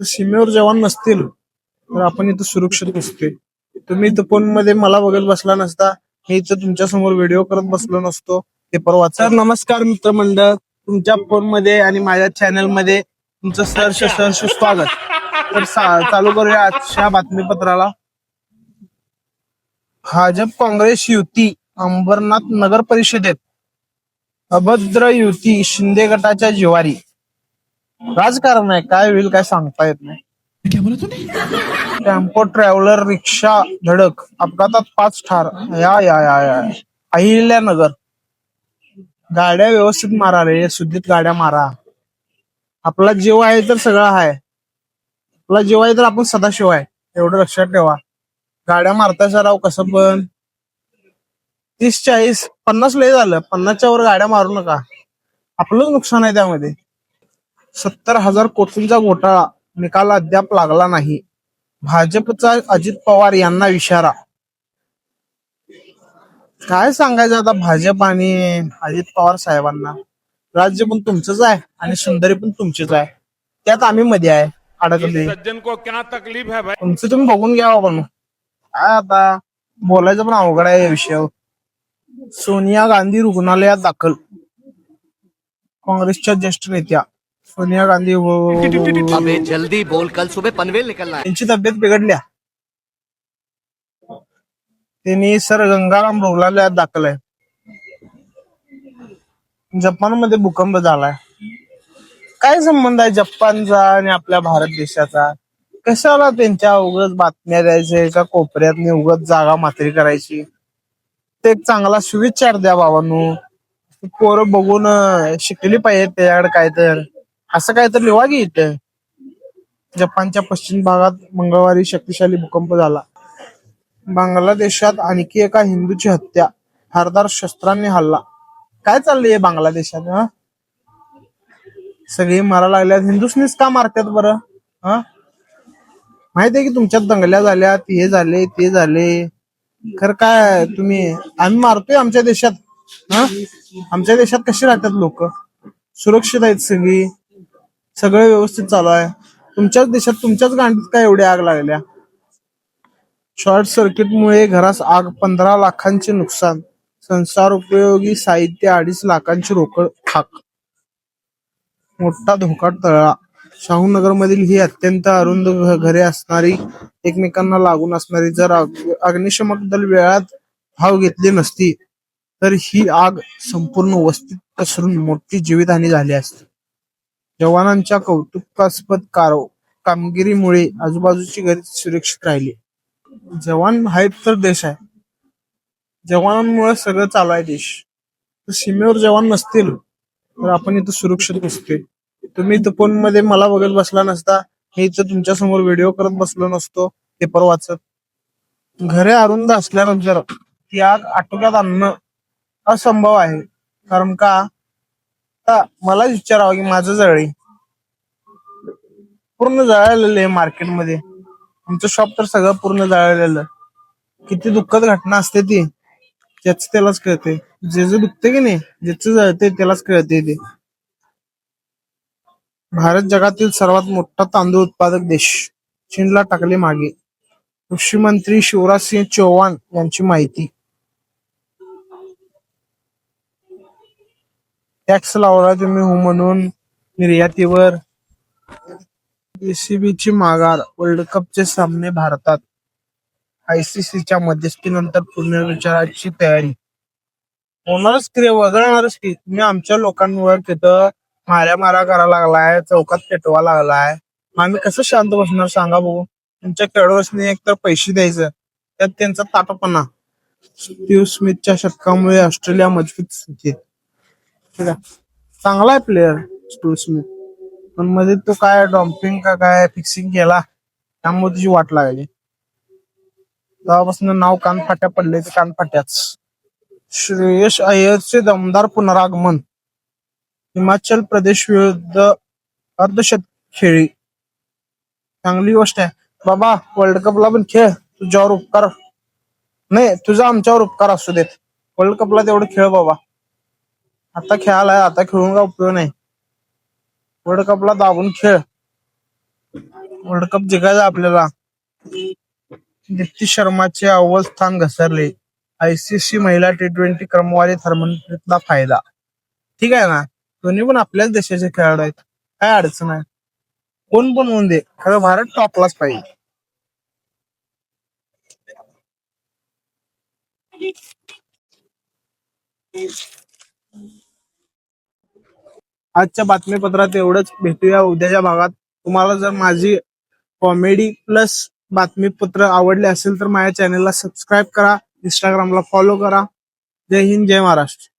तर सीमेवर जवान नसतील तर आपण इथं सुरक्षित नसतोय तुम्ही इथं फोनमध्ये मला बघत बसला नसता मी इथं तुमच्यासमोर व्हिडिओ करत बसलो नसतो पेपरवा सर नमस्कार मित्रमंडळ. तुमच्या फोनमध्ये आणि माझ्या चॅनलमध्ये तुमचं सहर्ष सहर्ष स्वागत. तर चालू करूया आजच्या बातमीपत्राला. भाजप काँग्रेस युती अंबरनाथ नगर परिषदेत अभद्र युती शिंदे गटाच्या जिवारी. राजकारण आहे काय होईल काय सांगता येत नाही. टेम्पो ट्रॅव्हलर रिक्षा धडक अपघातात पाच ठार. या या या या. अहिल्यानगर. गाड्या व्यवस्थित मारा रे शुद्धीत गाड्या मारा. आपला जीव आहे तर सगळं आहे. आपला जीव आहे तर आपण सदाशिव आहे. एवढं लक्षात ठेवा. गाड्या मारतायचा राव कसं पण. तीस चाळीस पन्नास लय झालं. पन्नासच्या वर गाड्या मारू नका. आपलंच नुकसान आहे त्यामध्ये. सत्तर हजार कोटींचा घोटाळा. निकाल अद्याप लागला नाही. भाजपचा अजित पवार यांना इशारा. काय सांगायचं आता भाजप आणि अजित पवार साहेबांना? राज्य पण तुमचंच आहे आणि सुंदरी पण तुमचीच आहे. त्यात आम्ही मध्ये आहे. अडकले सज्जन को क्या तकलीफ है भाई? तुमचं तुम्ही बघून घ्या आपण काय आता? बोलायचं पण अवघड आहे या विषयावर. सोनिया गांधी रुग्णालयात दाखल. काँग्रेसच्या ज्येष्ठ नेत्या. सोनिया गांधी व- व- अबे जल्दी बोल कल सुबह पनवेल निकलना है। त्यांची तब्येत बिघडल्या. त्यांनी सर गंगाराम रुग्णालयात दाखल आहे जपानमध्ये भूकंप झालाय. काय संबंध आहे जपानचा आणि आपल्या भारत देशाचा? कशाला त्यांच्या उगच बातम्या द्यायच्या एका कोपऱ्यात उगत जागा मात्री करायची? ते एक चांगला सुविचार द्या बाबांनो. पोरं बघून शिकली पाहिजे त्याच्याकडे काय तर असं काय तर लिहा की जपानच्या पश्चिम भागात मंगळवारी शक्तिशाली भूकंप झाला. बांगलादेशात आणखी एका हिंदूची हत्या. धारदार शस्त्रांनी हल्ला. काय चाललंय बांगलादेशात हा? सगळी मारा लागल्यात. हिंदुसनीच का मारतात बरं हा? माहितीये की तुमच्यात दंगल्या झाल्यात हे झाले ते झाले. खर काय तुम्ही आम्ही मारतोय आमच्या देशात हा? आमच्या देशात कशी राहतात लोक? सुरक्षित आहेत सगळी. सगळं व्यवस्थित चालू आहे. तुमच्याच देशात तुमच्याच गांडीत काय एवढी आग लागल्या? शॉर्ट सर्किटमुळे घरास आग पंधरा लाखांचे नुकसान संसार उपयोगी साहित्य अडीच लाखांची रोकड खाक. मोठा धोका टळला. शाहूनगर मधील ही अत्यंत अरुंद घरे असणारी एकमेकांना लागून असणारी जर अग्निशमक दल वेळात धाव घेतली नसती तर ही आग संपूर्ण वस्तीत पसरून मोठी जीवितहानी झाली असती. जवानांच्या कौतुकास्पद कार कामगिरीमुळे आजूबाजूची घरे सुरक्षित राहिली. जवान आहेत तर देश आहे. जवानांमुळे सगळं चालू आहे देश. सीमेवर जवान नसतील तर आपण इथं सुरक्षित नसतोय तुम्ही इथं फोनमध्ये मला बघत बसला नसता मी इथं तुमच्यासमोर व्हिडिओ करत बसलो नसतो पेपर वाचत. घरे अरुंद असल्यानंतर ती आग आटोक्यात आणणं असंभव आहे. कारण का? आता मलाच विचारावं की माझं जळी. पूर्ण जळालेलं आहे मार्केटमध्ये आमचं शॉप तर सगळं पूर्ण जळालेलं. किती दुःखद घटना असते ती. ज्याच त्यालाच कळते जे जे दुखते की नाही ज्याचं जळते त्यालाच कळते ते. भारत जगातील सर्वात मोठा तांदूळ उत्पादक देश. चीनला टाकले मागे. कृषी मंत्री शिवराज सिंह चौहान यांची माहिती. टॅक्स लावला तुम्ही हो म्हणून निर्यातीवर. ची माघार वर्ल्ड कपचे सामने भारतात. आयसीसीच्या मध्यस्थीनंतर पुनर्विचाराची तयारी. होणारच क्रिया वगळणारच की तुम्ही आमच्या लोकांवर तिथं माऱ्या मारा करायला लागलाय चौकात पेटवा लागलाय. आम्ही कसं शांत बसणार सांगा बघू. तुमच्या खेळाडूसनी एक तर पैसे द्यायचं त्यात त्यांचा ताटपणा. स्टीव्ह स्मिथच्या शतकामुळे ऑस्ट्रेलिया मजबूत स्थितीत. चांगला आहे प्लेअर स्टीव्ह स्मिथ पण मध्ये तो काय डॉम्पिंग का काय फिक्सिंग केला त्यामुळे तुझी वाट लागली. तेव्हापासून नाव कानफाट्या पडले ते कानफाट्याच श्रेयस अय्यरचे दमदार पुनरागमन. हिमाचल प्रदेश विरुद्ध अर्धशत खेळी चांगली गोष्ट आहे. बाबा वर्ल्ड कपला पण खेळ. तुझ्यावर उपकार. नाही तुझा आमच्यावर उपकार असू देत. वर्ल्ड कपला तेवढं खेळ बाबा. आता खेळायला आता खेळून का उपयोग नाही. वर्ल्ड कपला दाबून खेळ. वर्ल्ड कप जिंकायचा आपल्याला. दीप्ती शर्माचे अव्वल स्थान घसरले. आयसीसी महिला टी ट्वेंटी क्रमवारीत हरमनप्रीतला फायदा. ठीक आहे ना? दोन्ही पण आपल्याच देशाचे खेळाडू आहेत. काय अडचण आहे? कोण पण होऊन दे. खरं भारत टॉपलाच पाहिजे. आजच्या बातमीपत्रात एवढंच. भेटूया उद्याच्या भागात. तुम्हाला जर माझी कॉमेडी प्लस बातमीपत्र आवडले असेल तर माझ्या चॅनलला सबस्क्राईब करा. इंस्टाग्रामला फॉलो करा. जय हिंद जय महाराष्ट्र.